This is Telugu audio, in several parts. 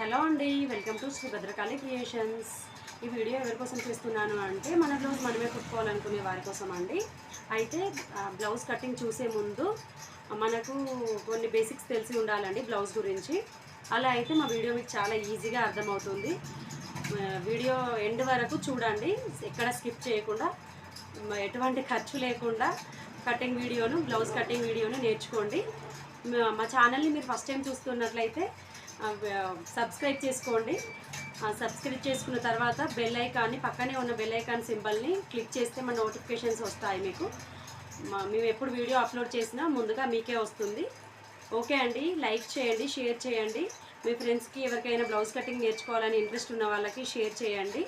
హలో అండి welcome to Sri Bhadrakali creations. ఈ వీడియో ఎవరి కోసం చేస్తున్నాను అంటే మన బ్లౌజ్ మనమే కుట్టుకోవాలనుకునే వారి కోసం అండి. అయితే బ్లౌజ్ కటింగ్ చూసే ముందు మనకు కొన్ని బేసిక్స్ తెలిసి ఉండాలండి బ్లౌజ్ గురించి. అలా అయితే మా వీడియో మీకు చాలా ఈజీగా అర్థమవుతుంది. వీడియో ఎండ్ వరకు చూడండి ఎక్కడ స్కిప్ చేయకుండా ఎటువంటి ఖర్చు లేకుండా కటింగ్ వీడియోను బ్లౌజ్ కటింగ్ వీడియోను నేర్చుకోండి. మా- మా ఛానల్ని మీరు ఫస్ట్ టైం చూస్తున్నట్లయితే సబ్స్క్రైబ్ చేసుకోండి. సబ్స్క్రైబ్ చేసుకున్న తర్వాత బెల్ ఐకాన్ని పక్కనే ఉన్న బెల్ ఐకాన్ సింబల్ని క్లిక్ చేస్తే మన నోటిఫికేషన్స్ వస్తాయి మీకు. మేము ఎప్పుడు వీడియో అప్లోడ్ చేసినా ముందుగా మీకే వస్తుంది. ఓకే అండి లైక్ చేయండి షేర్ చేయండి. మీ ఫ్రెండ్స్కి ఎవరికైనా బ్లౌజ్ కటింగ్ నేర్చుకోవాలని ఇంట్రెస్ట్ ఉన్న వాళ్ళకి షేర్ చేయండి.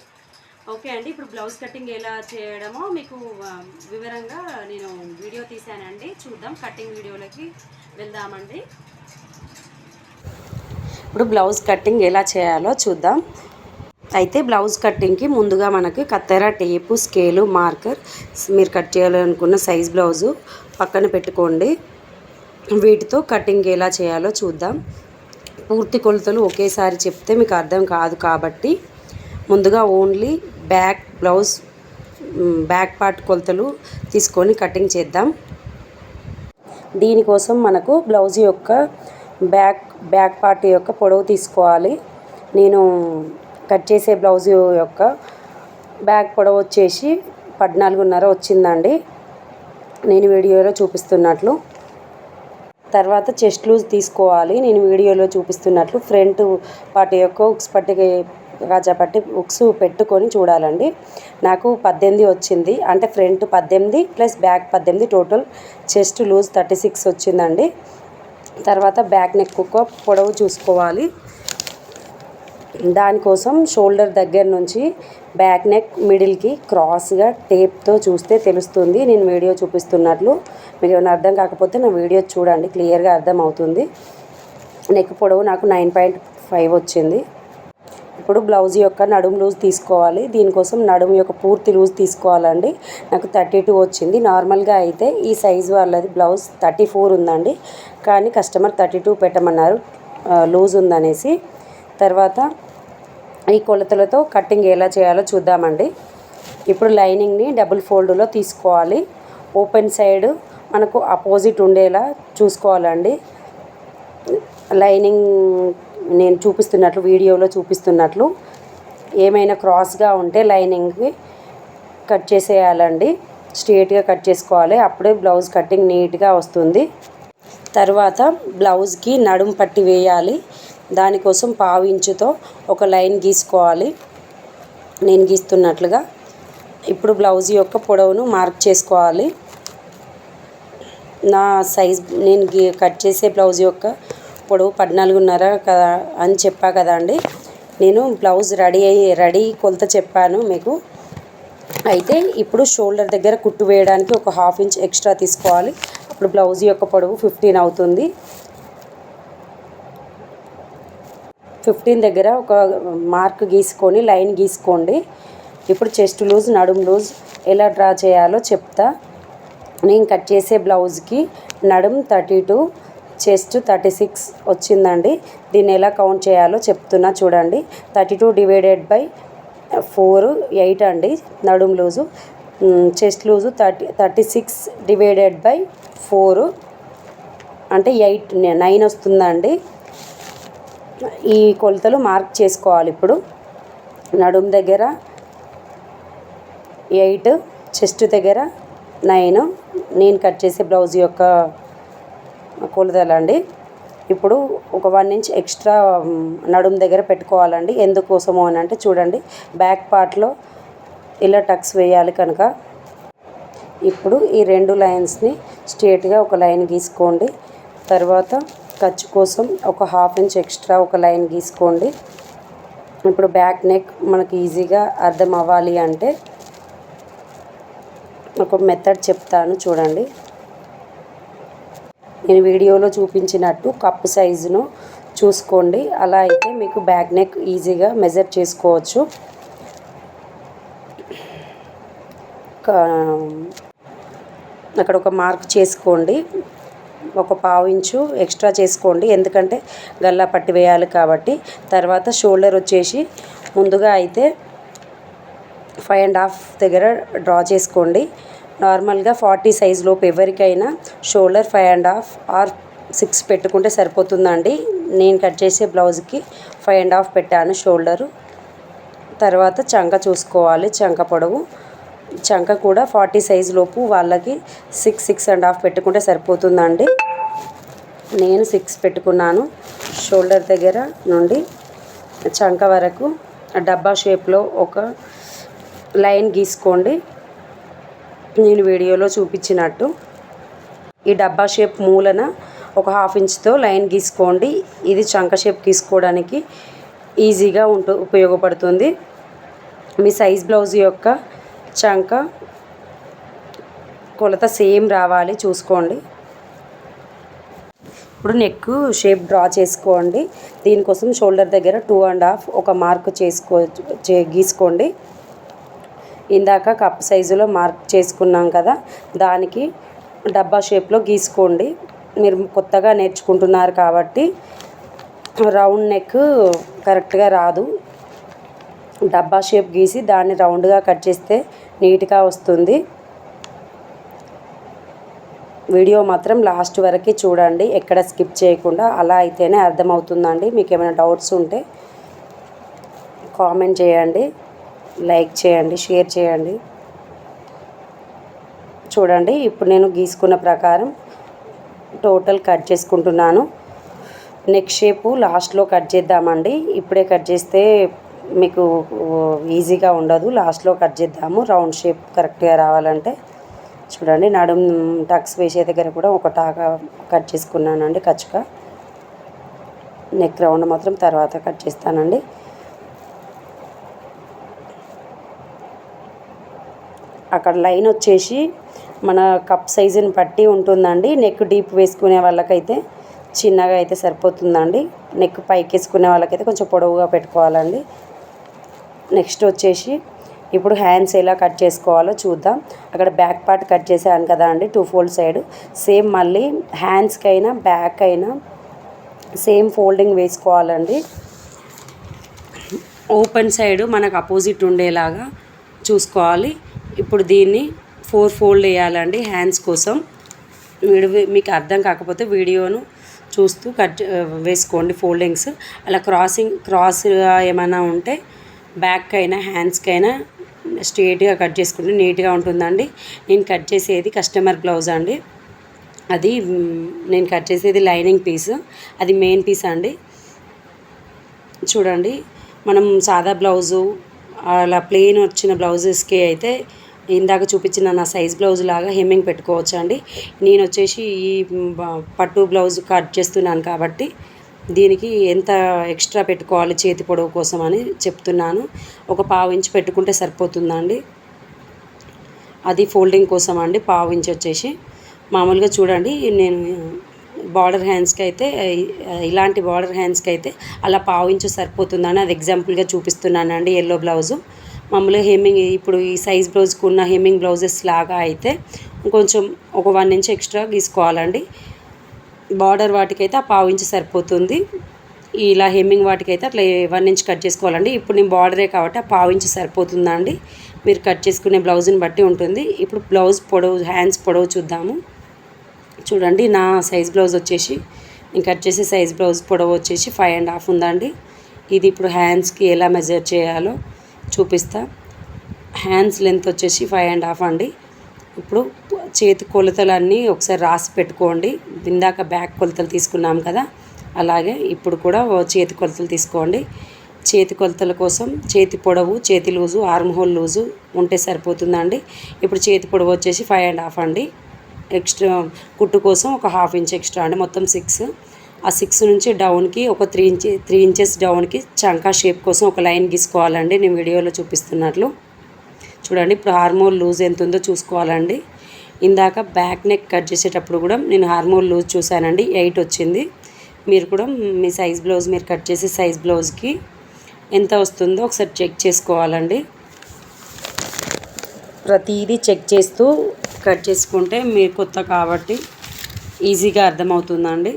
ఓకే అండి ఇప్పుడు బ్లౌజ్ కటింగ్ ఎలా చేయడమో మీకు వివరంగా నేను వీడియో తీశానండి. చూద్దాం కటింగ్ వీడియోలోకి వెళ్దామండి. ఇప్పుడు బ్లౌజ్ కటింగ్ ఎలా చేయాలో చూద్దాం. అయితే బ్లౌజ్ కట్టింగ్కి ముందుగా మనకి కత్తెర టేపు స్కేలు మార్కర్ మీరు కట్ చేయాలనుకున్న సైజ్ బ్లౌజు పక్కన పెట్టుకోండి. వీటితో కటింగ్ ఎలా చేయాలో చూద్దాం. పూర్తి కొలతలు ఒకేసారి చెప్తే మీకు అర్థం కాదు కాబట్టి ముందుగా only back blouse back part కొలతలు తీసుకొని కటింగ్ చేద్దాం. దీనికోసం మనకు బ్లౌజ్ యొక్క బ్యాక్ బ్యాక్ పార్ట్ యొక్క పొడవు తీసుకోవాలి. నేను కట్ చేసే బ్లౌజ్ యొక్క బ్యాక్ పొడవు వచ్చేసి పద్నాలుగున్నర వచ్చిందండి. నేను వీడియోలో చూపిస్తున్నట్లు. తర్వాత చెస్ట్ లూజ్ తీసుకోవాలి. నేను వీడియోలో చూపిస్తున్నట్లు ఫ్రంట్ పార్టీ యొక్క ఉక్స్ పట్టి కాజా పట్టి ఉక్స్ పెట్టుకొని చూడాలండి. నాకు పద్దెనిమిది వచ్చింది. అంటే ఫ్రంట్ పద్దెనిమిది ప్లస్ బ్యాక్ పద్దెనిమిది total. Chest loose thirty six వచ్చిందండి. తర్వాత బ్యాక్ నెక్ ఒక పొడవు చూసుకోవాలి. దానికోసం షోల్డర్ దగ్గర నుంచి బ్యాక్ నెక్ మిడిల్కి క్రాస్గా టేప్తో చూస్తే తెలుస్తుంది. నేను వీడియో చూపిస్తున్నట్లు. మీకు ఏమైనా అర్థం కాకపోతే నా వీడియో చూడండి. క్లియర్గా అర్థం అవుతుంది నెక్ పొడవు నాకు నైన్ పాయింట్ ఫైవ్ వచ్చింది. ఇప్పుడు బ్లౌజ్ యొక్క నడుము లూజ్ తీసుకోవాలి. దీనికోసం నడుము యొక్క పూర్తి లూజ్ తీసుకోవాలండి. నాకు థర్టీ టూ వచ్చింది. నార్మల్గా అయితే ఈ సైజ్ వాళ్ళది బ్లౌజ్ థర్టీ ఫోర్ ఉందండి. కానీ కస్టమర్ థర్టీ టూ పెట్టమన్నారు. లూజ్ ఉందనేసి. తర్వాత ఈ కొలతలతో కటింగ్ ఎలా చేయాలో చూద్దామండి. ఇప్పుడు లైనింగ్ని డబుల్ ఫోల్డ్లో తీసుకోవాలి. ఓపెన్ సైడ్ మనకు అపోజిట్ ఉండేలా చూసుకోవాలండి. లైనింగ్ నేను చూపిస్తున్నట్లు వీడియోలో చూపిస్తున్నట్లు ఏమైనా క్రాస్గా ఉంటే లైనింగ్కి కట్ చేసేయాలండి. స్ట్రేట్గా కట్ చేసుకోవాలి. అప్పుడే బ్లౌజ్ కటింగ్ నీట్గా వస్తుంది. తర్వాత బ్లౌజ్కి నడుం పట్టి వేయాలి. దానికోసం పావు ఇంచుతో ఒక లైన్ గీసుకోవాలి. నేను గీస్తున్నట్లుగా. ఇప్పుడు బ్లౌజ్ యొక్క పొడవును మార్క్ చేసుకోవాలి. నా సైజ్ నేను గీ కట్ చేసే బ్లౌజ్ యొక్క పొడవు పద్నాలుగున్నర కదా అని చెప్పా కదా అండి. నేను బ్లౌజ్ రెడీ అయ్యి రెడీ కొలత చెప్పాను మీకు. అయితే ఇప్పుడు షోల్డర్ దగ్గర కుట్టు వేయడానికి ఒక హాఫ్ ఇంచ్ ఎక్స్ట్రా తీసుకోవాలి. అప్పుడు బ్లౌజ్ యొక్క పొడవు ఫిఫ్టీన్ అవుతుంది. ఫిఫ్టీన్ దగ్గర ఒక మార్క్ గీసుకొని లైన్ గీసుకోండి. ఇప్పుడు చెస్ట్ లూజ్ నడుము లూజ్ ఎలా డ్రా చేయాలో చెప్తా. నేను కట్ చేసే బ్లౌజ్కి నడుం thirty two chest thirty six వచ్చిందండి. దీన్ని ఎలా కౌంట్ చేయాలో చెప్తున్నా చూడండి. Thirty two divided by four eight అండి. నడుం loose. Chest loose thirty thirty six divided by four అంటే ఎయిట్ నైన్ వస్తుందండి. ఈ కొలతలు మార్క్ చేసుకోవాలి ఇప్పుడు. నడుం దగ్గర ఎయిట్ చెస్ట్ దగ్గర నైన్ నేను కట్ చేసే బ్లౌజ్ యొక్క కొలతలండి ఇప్పుడు ఒక వన్ ఇంచ్ ఎక్స్ట్రా నడుం దగ్గర పెట్టుకోవాలండి. ఎందుకోసము అని అంటే చూడండి బ్యాక్ పార్ట్లో ఇలా టక్స్ వేయాలి కనుక. ఇప్పుడు ఈ రెండు లైన్స్ని స్ట్రేట్గా ఒక లైన్ గీసుకోండి. తర్వాత ఖర్చు కోసం ఒక హాఫ్ ఇంచ్ ఎక్స్ట్రా ఒక లైన్ గీసుకోండి. ఇప్పుడు బ్యాక్ నెక్ మనకి ఈజీగా అర్థం అవ్వాలి అంటే ఒక మెథడ్ చెప్తాను చూడండి. నేను వీడియోలో చూపించినట్టు కప్పు సైజును చూసుకోండి. అలా అయితే మీకు బ్యాక్ నెక్ ఈజీగా మెజర్ చేసుకోవచ్చు. అక్కడ ఒక మార్క్ చేసుకోండి. ఒక పావు ఇంచు ఎక్స్ట్రా చేసుకోండి. ఎందుకంటే గల్లా పట్టి వేయాలి కాబట్టి. తర్వాత షోల్డర్ వచ్చేసి ముందుగా అయితే ఫైవ్ అండ్ హాఫ్ దగ్గర డ్రా చేసుకోండి. నార్మల్గా ఫార్టీ సైజ్ లోపు ఎవరికైనా shoulder five and half or six పెట్టుకుంటే సరిపోతుందండి. నేను కట్ చేసే బ్లౌజ్కి ఫైవ్ అండ్ హాఫ్ పెట్టాను షోల్డరు. తర్వాత చంక చూసుకోవాలి చంక పొడవు. చంక కూడా ఫార్టీ సైజ్ లోపు వాళ్ళకి సిక్స్ సిక్స్ అండ్ హాఫ్ పెట్టుకుంటే సరిపోతుందండి. నేను సిక్స్ పెట్టుకున్నాను షోల్డర్ దగ్గర నుండి. చంక వరకు డబ్బా షేప్లో ఒక లైన్ గీసుకోండి. నేను వీడియోలో చూపించినట్టు ఈ డబ్బా షేప్ మూలన ఒక హాఫ్ ఇంచ్తో లైన్ గీసుకోండి. ఇది చంక షేప్ గీసుకోవడానికి ఈజీగా ఉంటు ఉపయోగపడుతుంది. మీ సైజ్ బ్లౌజ్ యొక్క చంక కొలత సేమ్ రావాలి. చూసుకోండి. ఇప్పుడు నెక్ షేప్ డ్రా చేసుకోండి. దీనికోసం షోల్డర్ దగ్గర టూ అండ్ హాఫ్ ఒక మార్క్ చేసుకో చే గీసుకోండి. ఇందాక కప్ సైజులో మార్క్ చేసుకున్నాం కదా దానికి డబ్బా షేప్లో గీసుకోండి. మీరు కొత్తగా నేర్చుకుంటున్నారు కాబట్టి రౌండ్ నెక్ కరెక్ట్గా రాదు. డబ్బా షేప్ గీసి దాన్ని రౌండ్గా కట్ చేస్తే నీట్గా వస్తుంది. వీడియో మాత్రం లాస్ట్ వరకు చూడండి ఎక్కడ స్కిప్ చేయకుండా. అలా అయితేనే అర్థమవుతుందండి. మీకు ఏమైనా డౌట్స్ ఉంటే కామెంట్ చేయండి. లైక్ చేయండి షేర్ చేయండి. చూడండి ఇప్పుడు నేను గీసుకున్న ప్రకారం టోటల్ కట్ చేసుకుంటున్నాను. నెక్ షేపు లాస్ట్లో కట్ చేద్దామండి. ఇప్పుడే కట్ చేస్తే మీకు ఈజీగా ఉండదు. లాస్ట్లో కట్ చేద్దాము. రౌండ్ షేప్ కరెక్ట్గా రావాలంటే. చూడండి నడుం టక్స్ వేసే దగ్గర కూడా ఒక టాగా కట్ చేసుకున్నానండి కచ్చుక. నెక్ రౌండ్ మాత్రం తర్వాత కట్ చేస్తానండి. అక్కడ లైన్ వచ్చేసి మన కప్ సైజుని బట్టి ఉంటుందండి. నెక్ డీప్ వేసుకునే వాళ్ళకైతే చిన్నగా అయితే సరిపోతుందండి. నెక్ పైకి వేసుకునే వాళ్ళకైతే కొంచెం పొడవుగా పెట్టుకోవాలండి. నెక్స్ట్ వచ్చేసి ఇప్పుడు హ్యాండ్స్ ఎలా కట్ చేసుకోవాలో చూద్దాం. అక్కడ బ్యాక్ పార్ట్ కట్ చేశాను కదా అండి టూ ఫోల్డ్ సైడ్. సేమ్ మళ్ళీ హ్యాండ్స్కి అయినా బ్యాక్ అయినా సేమ్ ఫోల్డింగ్ వేసుకోవాలండి. ఓపెన్ సైడ్ మనకు అపోజిట్ ఉండేలాగా చూసుకోవాలి. ఇప్పుడు దీన్ని ఫోర్ ఫోల్డ్ వేయాలండి హ్యాండ్స్ కోసం. వీడు మీకు అర్థం కాకపోతే వీడియోను చూస్తూ కట్ వేసుకోండి ఫోల్డింగ్స్. అలా క్రాసింగ్ క్రాస్ ఏమైనా ఉంటే బ్యాక్ అయినా హ్యాండ్స్కైనా స్ట్రేట్గా కట్ చేసుకుంటే నీట్గా ఉంటుందండి. నేను కట్ చేసేది కస్టమర్ బ్లౌజ్ అండి. అది నేను కట్ చేసేది లైనింగ్ పీస్. అది మెయిన్ పీస్ అండి. చూడండి మనం సాదా బ్లౌజు అలా ప్లెయిన్ వచ్చిన బ్లౌజెస్కి అయితే ఇందాక చూపించిన నా సైజ్ బ్లౌజ్ లాగా హెమ్మింగ్ పెట్టుకోవచ్చు అండి నేను వచ్చేసి ఈ పట్టు బ్లౌజ్ కట్ చేస్తున్నాను కాబట్టి దీనికి ఎంత ఎక్స్ట్రా పెట్టుకోవాలి చేతి పొడవు కోసం అని చెప్తున్నాను. ఒక పావు ఇంచు పెట్టుకుంటే సరిపోతుందండి. అది ఫోల్డింగ్ కోసం అండి పావు ఇంచ్ వచ్చేసి. మామూలుగా చూడండి నేను బార్డర్ హ్యాండ్స్కి అయితే ఇలాంటి బార్డర్ హ్యాండ్స్కి అయితే అలా పావు ఇంచు సరిపోతుందని అది ఎగ్జాంపుల్గా చూపిస్తున్నానండి ఎల్లో బ్లౌజు మామూలుగా హెమ్మింగ్ ఇప్పుడు ఈ సైజ్ బ్లౌజ్కి ఉన్న హెమ్మింగ్ బ్లౌజెస్ లాగా అయితే కొంచెం ఒక వన్ ఇంచ్ ఎక్స్ట్రా గీసుకోవాలండి. బార్డర్ వాటికైతే ఆ పావు ఇంచ్ సరిపోతుంది. ఇలా హెమ్మింగ్ వాటికైతే అట్లా వన్ ఇంచ్ కట్ చేసుకోవాలండి. ఇప్పుడు నేను బార్డరే కాబట్టి ఆ పావు ఇంచ్ సరిపోతుందండి. మీరు కట్ చేసుకునే బ్లౌజ్ని బట్టి ఉంటుంది. ఇప్పుడు బ్లౌజ్ పొడవు హ్యాండ్స్ పొడవు చూద్దాము. చూడండి నా సైజ్ బ్లౌజ్ వచ్చేసి నేను కట్ చేసే సైజ్ బ్లౌజ్ పొడవు వచ్చేసి ఫైవ్ అండ్ హాఫ్ ఉందండి. ఇది ఇప్పుడు హ్యాండ్స్కి ఎలా మెజర్ చేయాలో చూపిస్తా. హ్యాండ్స్ లెంత్ వచ్చేసి ఫైవ్ అండ్ హాఫ్ అండి. ఇప్పుడు చేతి కొలతలన్నీ ఒకసారి రాసి పెట్టుకోండి. ఇందాక బ్యాక్ కొలతలు తీసుకున్నాం కదా అలాగే ఇప్పుడు కూడా చేతి కొలతలు తీసుకోండి. చేతి కొలతల కోసం చేతి పొడవు చేతి లూజు ఆర్మ్ హోల్ లూజు ఉంటే సరిపోతుందండి. ఇప్పుడు చేతి పొడవు వచ్చేసి ఫైవ్ అండ్ హాఫ్ అండి. ఎక్స్ట్రా కుట్టు కోసం ఒక హాఫ్ ఇంచ్ ఎక్స్ట్రా అండి. మొత్తం సిక్స్ ఆ సిక్స్ నుంచి డౌన్కి ఒక త్రీ ఇంచ్ త్రీ ఇంచెస్ డౌన్కి చంకా షేప్ కోసం ఒక లైన్ గీసుకోవాలండి. నేను వీడియోలో చూపిస్తున్నట్లు. చూడండి ఇప్పుడు హార్మోన్ లూజ్ ఎంత ఉందో చూసుకోవాలండి. ఇందాక బ్యాక్ నెక్ కట్ చేసేటప్పుడు కూడా నేను హార్మోన్ లూజ్ చూశానండి. ఎయిట్ వచ్చింది. మీరు కూడా మీ సైజ్ బ్లౌజ్ మీరు కట్ చేసే సైజ్ బ్లౌజ్కి ఎంత వస్తుందో ఒకసారి చెక్ చేసుకోవాలండి. ప్రతిదీ చెక్ చేస్తూ కట్ చేసుకుంటే మీరు కొత్త కాబట్టి ఈజీగా అర్థమవుతుందండి.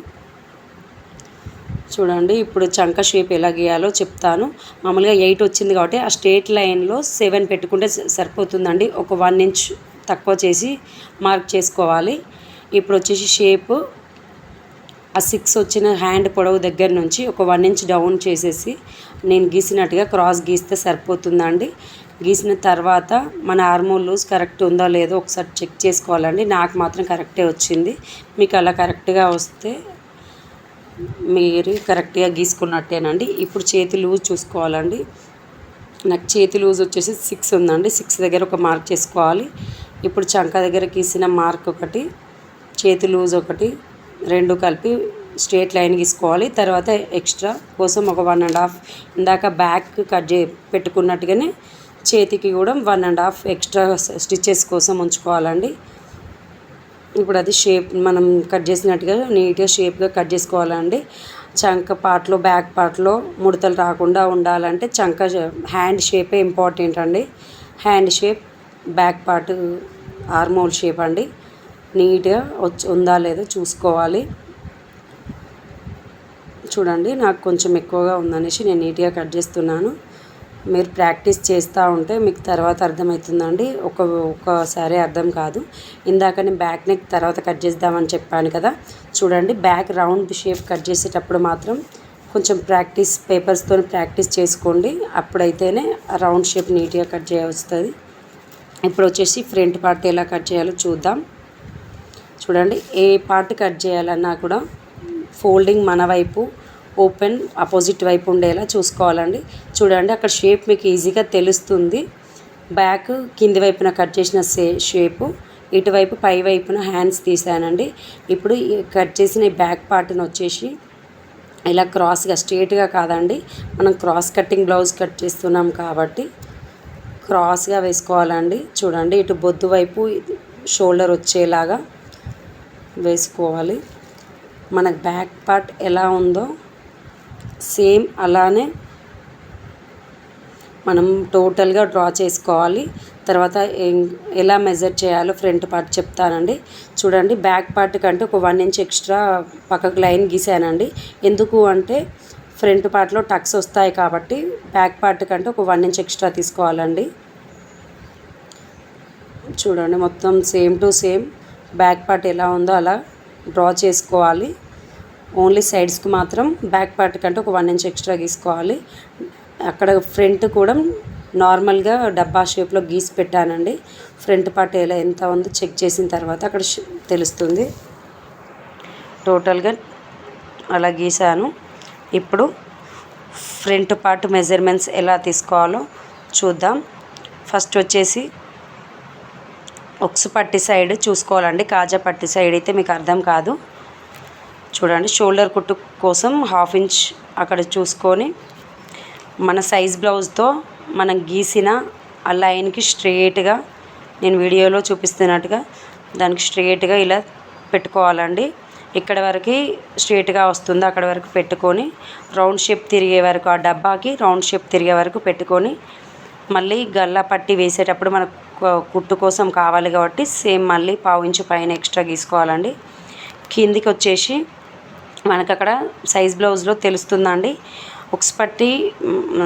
చూడండి ఇప్పుడు చంక షేప్ ఎలా గీయాలో చెప్తాను. మామూలుగా ఎయిట్ వచ్చింది కాబట్టి ఆ స్ట్రేట్ లైన్లో సెవెన్ పెట్టుకుంటే సరిపోతుందండి. ఒక వన్ ఇంచ్ తక్కువ చేసి మార్క్ చేసుకోవాలి. ఇప్పుడు వచ్చేసి షేప్ ఆ సిక్స్ వచ్చిన హ్యాండ్ పొడవు దగ్గర నుంచి ఒక వన్ ఇంచ్ డౌన్ చేసేసి నేను గీసినట్టుగా క్రాస్ గీస్తే సరిపోతుందండి. గీసిన తర్వాత మన ఆర్మోల్ లూజ్ కరెక్ట్ ఉందో లేదో ఒకసారి చెక్ చేసుకోవాలండి. నాకు మాత్రం కరెక్టే వచ్చింది. మీకు అలా కరెక్ట్గా వస్తే మీరు కరెక్ట్గా గీసుకున్నట్టేనండి. ఇప్పుడు చేతి లూజ్ చూసుకోవాలండి. నాకు చేతి లూజ్ వచ్చేసి సిక్స్ ఉందండి. సిక్స్ దగ్గర ఒక మార్క్ చేసుకోవాలి. ఇప్పుడు చంక దగ్గర గీసిన మార్క్ ఒకటి చేతి లూజ్ ఒకటి రెండు కలిపి స్ట్రేట్ లైన్ గీసుకోవాలి. తర్వాత ఎక్స్ట్రా కోసం ఒక వన్ అండ్ హాఫ్ ఇందాక బ్యాక్ కట్ చే పెట్టుకున్నట్టుగానే చేతికి కూడా one and half extra stitches కోసం ఉంచుకోవాలండి. ఇప్పుడు అది షేప్ మనం కట్ చేసినట్టుగా నీట్గా షేప్గా కట్ చేసుకోవాలండి. చంక పార్ట్లో బ్యాక్ పార్ట్లో ముడతలు రాకుండా ఉండాలంటే చంక హ్యాండ్ షేపే ఇంపార్టెంట్ అండి. Hand shape back part armhole shape అండి. నీట్గా వచ్చి ఉందా లేదో చూసుకోవాలి. చూడండి నాకు కొంచెం ఎక్కువగా ఉందనేసి నేను నీట్గా కట్ చేస్తున్నాను. మీరు ప్రాక్టీస్ చేస్తూ ఉంటే మీకు తర్వాత అర్థమవుతుందండి. ఒక ఒక్కసారి అర్థం కాదు. ఇందాక నేను బ్యాక్ నెక్ తర్వాత కట్ చేద్దామని చెప్పాను కదా. చూడండి బ్యాక్ రౌండ్ షేప్ కట్ చేసేటప్పుడు మాత్రం కొంచెం ప్రాక్టీస్ పేపర్స్తో ప్రాక్టీస్ చేసుకోండి. అప్పుడైతేనే రౌండ్ షేప్ నీట్గా కట్ చేయవస్తుంది. ఇప్పుడు వచ్చేసి ఫ్రంట్ పార్ట్ ఎలా కట్ చేయాలో చూద్దాం. చూడండి ఏ పార్ట్ కట్ చేయాలన్నా కూడా ఫోల్డింగ్ మన వైపు ఓపెన్ ఆపోజిట్ వైపు ఉండేలా చూసుకోవాలండి. చూడండి అక్కడ షేప్ మీకు ఈజీగా తెలుస్తుంది. బ్యాక్ కింది వైపున కట్ చేసిన సే షేపు ఇటువైపు పై వైపున హ్యాండ్స్ తీసానండి ఇప్పుడు కట్ చేసిన ఈ బ్యాక్ పార్ట్ని వచ్చేసి ఇలా క్రాస్గా స్ట్రేట్గా కాదండి. మనం క్రాస్ కట్టింగ్ బ్లౌజ్ కట్ చేస్తున్నాం కాబట్టి క్రాస్గా వేసుకోవాలండి. చూడండి ఇటు బొద్దు వైపు షోల్డర్ వచ్చేలాగా వేసుకోవాలి. మనకు బ్యాక్ పార్ట్ ఎలా ఉందో సేమ్ అలానే మనం టోటల్గా డ్రా చేసుకోవాలి. తర్వాత ఏం- ఎలా మెజర్ చేయాలో ఫ్రంట్ పార్ట్ చెప్తానండి. చూడండి బ్యాక్ పార్ట్ కంటే ఒక వన్ ఇంచ్ ఎక్స్ట్రా పక్కకు లైన్ గీసానండి. ఎందుకు అంటే ఫ్రంట్ పార్ట్లో టక్స్ వస్తాయి కాబట్టి బ్యాక్ పార్ట్ కంటే ఒక వన్ ఇంచ్ ఎక్స్ట్రా తీసుకోవాలండి. చూడండి మొత్తం same to same back part ఎలా ఉందో అలా డ్రా చేసుకోవాలి. ఓన్లీ సైడ్స్కి మాత్రం బ్యాక్ పార్ట్ కంటే ఒక వన్ ఇంచ్ ఎక్స్ట్రా గీసుకోవాలి. అక్కడ ఫ్రంట్ కూడా నార్మల్గా డబ్బా షేప్లో గీసి పెట్టానండి. ఫ్రంట్ పార్ట్ ఎలా ఎంత ఉందో చెక్ చేసిన తర్వాత అక్కడ తెలుస్తుంది. టోటల్గా అలా గీసాను. ఇప్పుడు ఫ్రంట్ పార్ట్ మెజర్మెంట్స్ ఎలా తీసుకోవాలో చూద్దాం. ఫస్ట్ వచ్చేసి ఒక్స్ పట్టి సైడ్ చూసుకోవాలండి. కాజా పట్టి సైడ్ అయితే మీకు అర్థం కాదు. చూడండి షోల్డర్ కుట్టు కోసం హాఫ్ ఇంచ్ అక్కడ చూసుకొని మన సైజ్ బ్లౌజ్తో మనం గీసిన ఆ లైన్కి స్ట్రేట్గా నేను వీడియోలో చూపిస్తున్నట్టుగా దానికి స్ట్రేట్గా ఇలా పెట్టుకోవాలండి. ఇక్కడ వరకు స్ట్రేట్గా వస్తుంది అక్కడ వరకు పెట్టుకొని రౌండ్ షేప్ తిరిగే వరకు ఆ డబ్బాకి రౌండ్ షేప్ తిరిగే వరకు పెట్టుకొని మళ్ళీ గల్లా పట్టి వేసేటప్పుడు మనకు కుట్టు కోసం కావాలి కాబట్టి సేమ్ మళ్ళీ పావు ఇంచు పైన ఎక్స్ట్రా గీసుకోవాలండి. కిందికి వచ్చేసి మనకు అక్కడ సైజ్ బ్లౌజ్లో తెలుస్తుందండి. ఉక్స్ పట్టి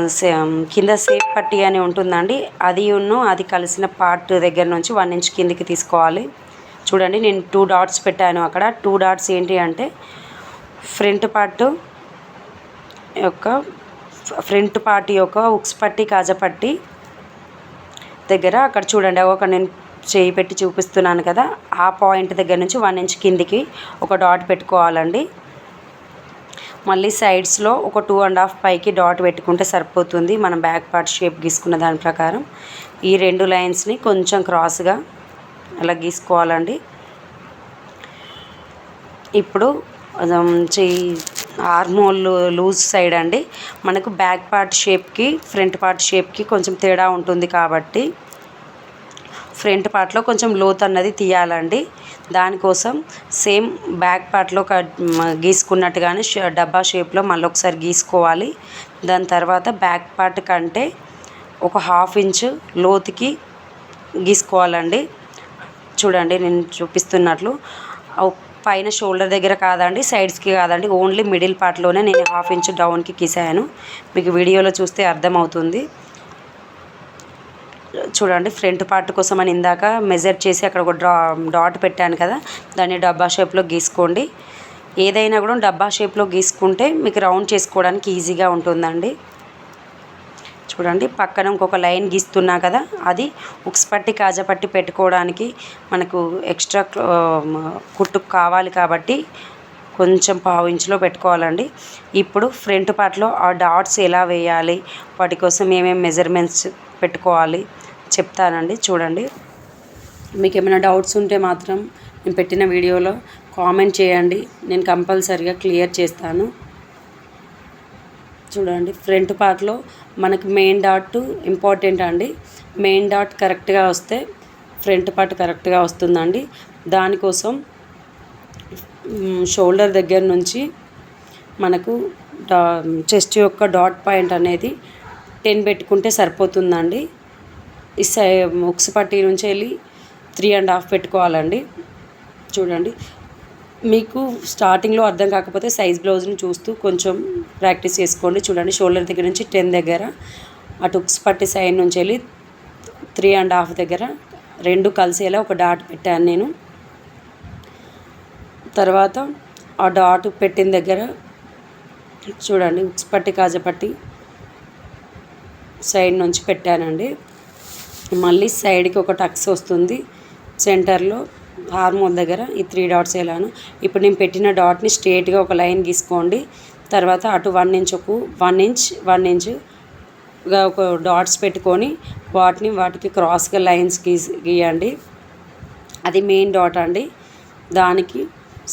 సే- కింద సేఫ్ పట్టి అని ఉంటుందండి. అది ఉన్ను అది కలిసిన పార్ట్ దగ్గర నుంచి వన్ ఇంచ్ కిందికి తీసుకోవాలి. చూడండి నేను టూ డాట్స్ పెట్టాను అక్కడ. టూ డాట్స్ ఏంటి అంటే ఫ్రంట్ పార్ట్ యొక్క ఫ్రంట్ పార్ట్ యొక్క ఉక్స్ పట్టి కాజపట్టి దగ్గర అక్కడ చూడండి ఒక నేను చేయి పెట్టి చూపిస్తున్నాను కదా. ఆ పాయింట్ దగ్గర నుంచి వన్ ఇంచ్ కిందికి ఒక డాట్ పెట్టుకోవాలండి. మళ్ళీ సైడ్స్లో ఒక టూ అండ్ హాఫ్ పైకి డాట్ పెట్టుకుంటే సరిపోతుంది. మనం బ్యాక్ పార్ట్ షేప్ గీసుకున్న దాని ప్రకారం. ఈ రెండు లైన్స్ని కొంచెం క్రాస్గా అలా గీసుకోవాలండి. ఇప్పుడు ఆర్మోల్ లూజ్ సైడ్ అండి. మనకు బ్యాక్ పార్ట్ షేప్కి ఫ్రంట్ పార్ట్ షేప్కి కొంచెం తేడా ఉంటుంది కాబట్టి ఫ్రంట్ పార్ట్లో కొంచెం లోత్ అన్నది తీయాలండి. దానికోసం సేమ్ బ్యాక్ పార్ట్లో గీసుకున్నట్టుగానే డబ్బా షేప్లో మళ్ళీ ఒకసారి గీసుకోవాలి. దాని తర్వాత బ్యాక్ పార్ట్ కంటే ఒక హాఫ్ ఇంచ్ లోతుకి గీసుకోవాలండి. చూడండి నేను చూపిస్తున్నట్లు. పైన షోల్డర్ దగ్గర కాదండి సైడ్స్కి కాదండి ఓన్లీ మిడిల్ పార్ట్లోనే నేను హాఫ్ ఇంచ్ డౌన్కి గీసాను. మీకు వీడియోలో చూస్తే అర్థమవుతుంది. చూడండి ఫ్రంట్ పార్ట్ కోసం అని ఇందాక మెజర్ చేసి అక్కడ ఒక డ్రా డాట్ పెట్టాను కదా దాన్ని డబ్బా షేప్లో గీసుకోండి. ఏదైనా కూడా డబ్బా షేప్లో గీసుకుంటే మీకు రౌండ్ చేసుకోవడానికి ఈజీగా ఉంటుందండి. చూడండి పక్కన ఇంకొక లైన్ గీస్తున్నా కదా అది ఉక్స్ పట్టి కాజా పట్టి పెట్టుకోవడానికి మనకు ఎక్స్ట్రా కుట్టు కావాలి కాబట్టి కొంచెం పావు ఇంచులో పెట్టుకోవాలండి. ఇప్పుడు ఫ్రంట్ పార్ట్లో ఆ డాట్స్ ఎలా వేయాలి వాటి కోసం ఏమేమి మెజర్మెంట్స్ పెట్టుకోవాలి. చెప్తానండి చూడండి. మీకు ఏమైనా డౌట్స్ ఉంటే మాత్రం నేను పెట్టిన వీడియోలో కామెంట్ చేయండి. నేను కంపల్సరిగా క్లియర్ చేస్తాను. చూడండి ఫ్రంట్ పార్ట్లో మనకి మెయిన్ డాట్ ఇంపార్టెంట్ అండి. మెయిన్ డాట్ కరెక్ట్గా వస్తే ఫ్రంట్ పార్ట్ కరెక్ట్గా వస్తుందండి. దానికోసం షోల్డర్ దగ్గర నుంచి మనకు డా చెస్ట్ యొక్క డాట్ పాయింట్ అనేది టెన్ పెట్టుకుంటే సరిపోతుందండి. ఈ సై ముక్స్ పట్టి నుంచి వెళ్ళి త్రీ అండ్ హాఫ్ పెట్టుకోవాలండి. చూడండి. మీకు స్టార్టింగ్లో అర్థం కాకపోతే సైజ్ బ్లౌజ్ని చూస్తూ కొంచెం ప్రాక్టీస్ చేసుకోండి. చూడండి షోల్డర్ దగ్గర నుంచి టెన్ దగ్గర అటు ఉక్స్ పట్టి సైడ్ నుంచి వెళ్ళి త్రీ అండ్ హాఫ్ దగ్గర రెండు కలిసేలా ఒక డాట్ పెట్టాను నేను. తర్వాత ఆ డాట్ పెట్టిన దగ్గర చూడండి ఉక్స్ పట్టి కాజపట్టి సైడ్ నుంచి పెట్టానండి. మళ్ళీ సైడ్కి ఒక టక్స్ వస్తుంది. సెంటర్లో హార్మోన్ దగ్గర ఈ త్రీ డాట్స్ వేలాను. ఇప్పుడు నేను పెట్టిన డాట్ని స్ట్రేట్గా ఒక లైన్ గీసుకోండి. తర్వాత అటు వన్ ఇంచ్ ఒక వన్ ఇంచ్ వన్ ఇంచ్గా ఒక డాట్స్ పెట్టుకొని వాటిని వాటికి క్రాస్గా లైన్స్ గీసి గీయండి. అది మెయిన్ డాట్ అండి. దానికి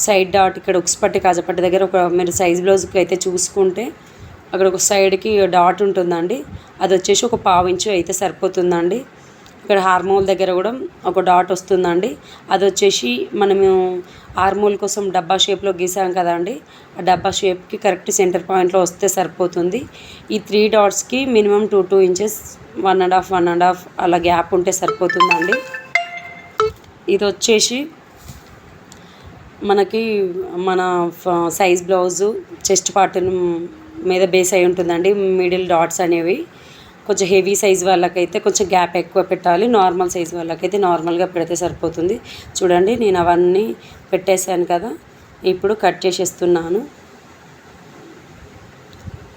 సైడ్ డాట్ ఇక్కడ ఉక్స్పట్టి కాజపట్టి దగ్గర ఒక మీరు సైజ్ బ్లౌజ్కి అయితే చూసుకుంటే అక్కడ ఒక సైడ్కి డాట్ ఉంటుందండి. అది వచ్చేసి ఒక పావు ఇంచు అయితే సరిపోతుందండి. ఇక్కడ హార్మోల్ దగ్గర కూడా ఒక డాట్ వస్తుందండి. అది వచ్చేసి మనము హార్మోల్ కోసం డబ్బా షేప్లో గీసాం కదండి. ఆ డబ్బా షేప్కి కరెక్ట్ సెంటర్ పాయింట్లో వస్తే సరిపోతుంది. ఈ three డాట్స్కి minimum two two inches one and half one and half అలా గ్యాప్ ఉంటే సరిపోతుందండి. ఇది వచ్చేసి మనకి మన సైజ్ బ్లౌజు చెస్ట్ పార్ట్ను మీద బేస్ అయి ఉంటుందండి. మిడిల్ డాట్స్ అనేవి. కొంచెం హెవీ సైజ్ వాళ్ళకైతే కొంచెం గ్యాప్ ఎక్కువ పెట్టాలి. నార్మల్ సైజ్ వాళ్ళకైతే నార్మల్గా పెడితే సరిపోతుంది. చూడండి నేను అవన్నీ పెట్టేశాను కదా. ఇప్పుడు కట్ చేసేస్తున్నాను.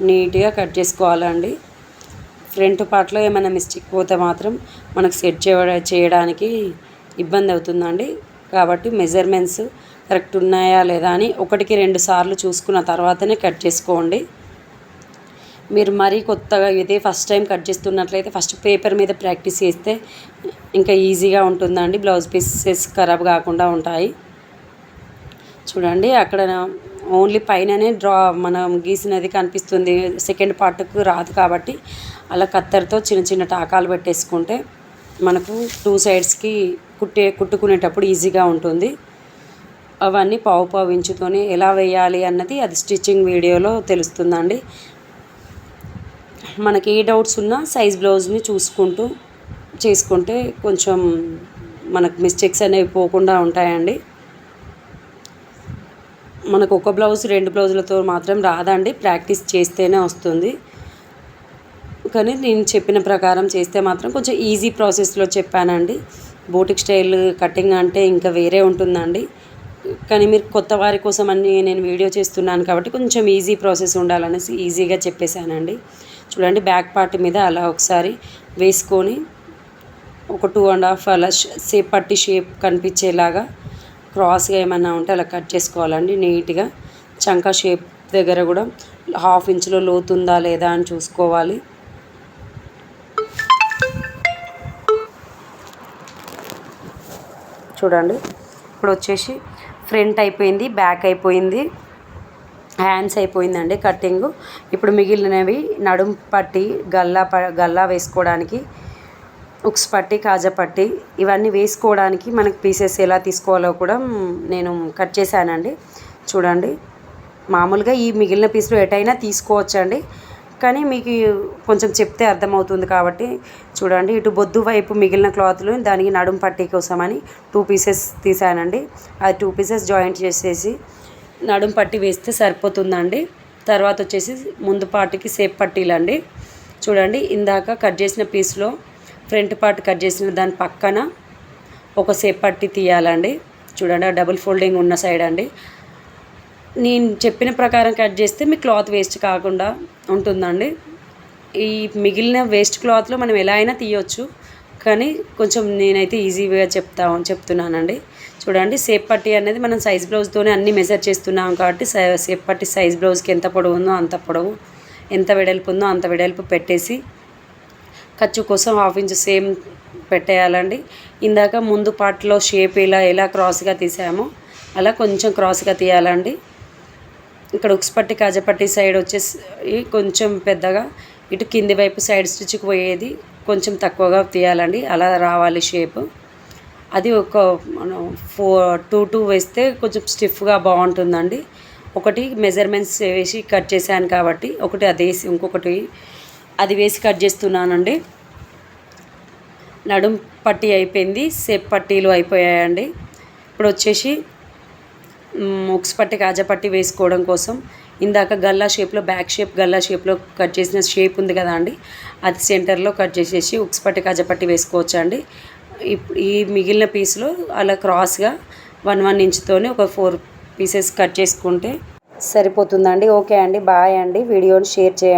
నీట్గా కట్ చేసుకోవాలండి. ఫ్రంట్ పార్ట్లో ఏమైనా మిస్టేక్ పోతే మాత్రం మనకు సెట్ చేయడానికి ఇబ్బంది అవుతుందండి. కాబట్టి మెజర్మెంట్స్ కరెక్ట్ ఉన్నాయా లేదా అని ఒకటికి రెండు సార్లు చూసుకున్న తర్వాతనే కట్ చేసుకోండి. మీరు మరీ కొత్తగా ఇదే ఫస్ట్ టైం కట్ చేస్తున్నట్లయితే ఫస్ట్ పేపర్ మీద ప్రాక్టీస్ చేస్తే ఇంకా ఈజీగా ఉంటుందండి. బ్లౌజ్ పీసెస్ ఖరాబ్ కాకుండా ఉంటాయి. చూడండి అక్కడ ఓన్లీ పైననే డ్రా మనం గీసినది కనిపిస్తుంది. సెకండ్ పార్ట్కు రాదు కాబట్టి అలా కత్తెరతో చిన్న చిన్న టాకాలు పెట్టేసుకుంటే మనకు టూ సైడ్స్కి కుట్టే కుట్టుకునేటప్పుడు ఈజీగా ఉంటుంది. అవన్నీ పావు పావు ఇంచుతోనే ఎలా వేయాలి అన్నది అది స్టిచ్చింగ్ వీడియోలో తెలుస్తుందండి. మనకి ఏ డౌట్స్ ఉన్నా సైజ్ బ్లౌజ్ని చూసుకుంటూ చేసుకుంటే కొంచెం మనకు మిస్టేక్స్ అనేవి పోకుండా ఉంటాయండి. మనకు ఒక బ్లౌజ్ రెండు బ్లౌజులతో మాత్రం రాదండి. ప్రాక్టీస్ చేస్తేనే వస్తుంది. కానీ నేను చెప్పిన ప్రకారం చేస్తే మాత్రం కొంచెం ఈజీ ప్రాసెస్లో చెప్పానండి. బోటిక్ స్టైల్ కటింగ్ అంటే ఇంకా వేరే ఉంటుందండి. కానీ మీరు కొత్త వారి కోసం అన్ని నేను వీడియో చేస్తున్నాను కాబట్టి కొంచెం ఈజీ ప్రాసెస్ ఉండాలనేసి ఈజీగా చెప్పేశానండి. చూడండి బ్యాక్ పార్ట్ మీద అలా ఒకసారి వేసుకొని ఒక టూ అండ్ హాఫ్ అలా షేప్ పట్టి షేప్ కనిపించేలాగా క్రాస్గా ఏమన్నా ఉంటే అలా కట్ చేసుకోవాలండి. నీట్గా చంకా షేప్ దగ్గర కూడా హాఫ్ ఇంచ్లో లోతుందా లేదా అని చూసుకోవాలి. చూడండి ఇప్పుడు వచ్చేసి ఫ్రంట్ అయిపోయింది బ్యాక్ అయిపోయింది. హ్యాండ్స్ అయిపోయిందండి కట్టింగు. ఇప్పుడు మిగిలినవి నడుం పట్టి గల్లా ప గల్లా వేసుకోవడానికి ఉక్స్ పట్టి కాజా పట్టి ఇవన్నీ వేసుకోవడానికి మనకు పీసెస్ ఎలా తీసుకోవాలో కూడా నేను కట్ చేశానండి. చూడండి. మామూలుగా ఈ మిగిలిన పీసులు ఎటైనా తీసుకోవచ్చండి. కానీ మీకు కొంచెం చెప్తే అర్థమవుతుంది కాబట్టి చూడండి. ఇటు బొద్దు వైపు మిగిలిన క్లాత్లు దానికి నడుం పట్టీ కోసమని టూ పీసెస్ తీసానండి ఆ టూ పీసెస్ జాయింట్ చేసేసి నడుం పట్టి వేస్తే సరిపోతుందండి. తర్వాత వచ్చేసి ముందు పార్ట్కి సేప్ పట్టీలు అండి చూడండి ఇందాక కట్ చేసిన పీస్లో ఫ్రంట్ పార్ట్ కట్ చేసిన దాని పక్కన ఒక సేప్ పట్టి తీయాలండి. చూడండి డబుల్ ఫోల్డింగ్ ఉన్న సైడ్ అండి. నేను చెప్పిన ప్రకారం కట్ చేస్తే మీ క్లాత్ వేస్ట్ కాకుండా ఉంటుందండి. ఈ మిగిలిన వేస్ట్ క్లాత్లో మనం ఎలా అయినా తీయొచ్చు. కానీ కొంచెం నేనైతే ఈజీగా చెప్తా చెప్తున్నానండి. చూడండి సేప్ పట్టి అనేది మనం సైజ్ బ్లౌజ్తోనే అన్ని మెజర్ చేస్తున్నాం కాబట్టి సై- సేప్ పట్టి సైజ్ బ్లౌజ్కి ఎంత పొడవు ఉందో అంత పొడవు. ఎంత వెడల్పు ఉందో అంత వెడల్పు పెట్టేసి ఖర్చు కోసం హాఫ్ ఇంచ్ సేమ్ పెట్టేయాలండి. ఇందాక ముందు పార్ట్లో షేప్ ఇలా ఎలా క్రాస్గా తీసామో అలా కొంచెం క్రాస్గా తీయాలండి. ఇక్కడ ఉక్స్పట్టి కాజపట్టి సైడ్ వచ్చేసి కొంచెం పెద్దగా ఇటు కింది వైపు సైడ్ స్టిచ్కి పోయేది కొంచెం తక్కువగా తీయాలండి. అలా రావాలి షేప్ అది ఒక మనం ఫోర్ టూ టూ వేస్తే కొంచెం స్టిఫ్గా బాగుంటుందండి. ఒకటి మెజర్మెంట్స్ వేసి కట్ చేశాను కాబట్టి ఒకటి అది వేసి ఇంకొకటి అది వేసి కట్ చేస్తున్నానండి. నడుం పట్టి అయిపోయింది సేప్ పట్టీలు అయిపోయాయండి. ఇప్పుడు వచ్చేసి ముక్స్ పట్టి కాజా పట్టి వేసుకోవడం కోసం. ఇందాక గల్లా షేప్లో బ్యాక్ షేప్ గల్లా షేప్లో కట్ చేసిన షేప్ ఉంది కదా అండి అది సెంటర్లో కట్ చేసేసి ఉక్స్ పట్టి కాజా పట్టి వేసుకోవచ్చు అండి ఈ మిగిలిన పీస్లో అలా క్రాస్గా వన్ వన్ ఇంచ్తోనే ఒక ఫోర్ పీసెస్ కట్ చేసుకుంటే సరిపోతుందండి. ఓకే అండి. బాయ్ అండి. వీడియోని షేర్ చేయండి.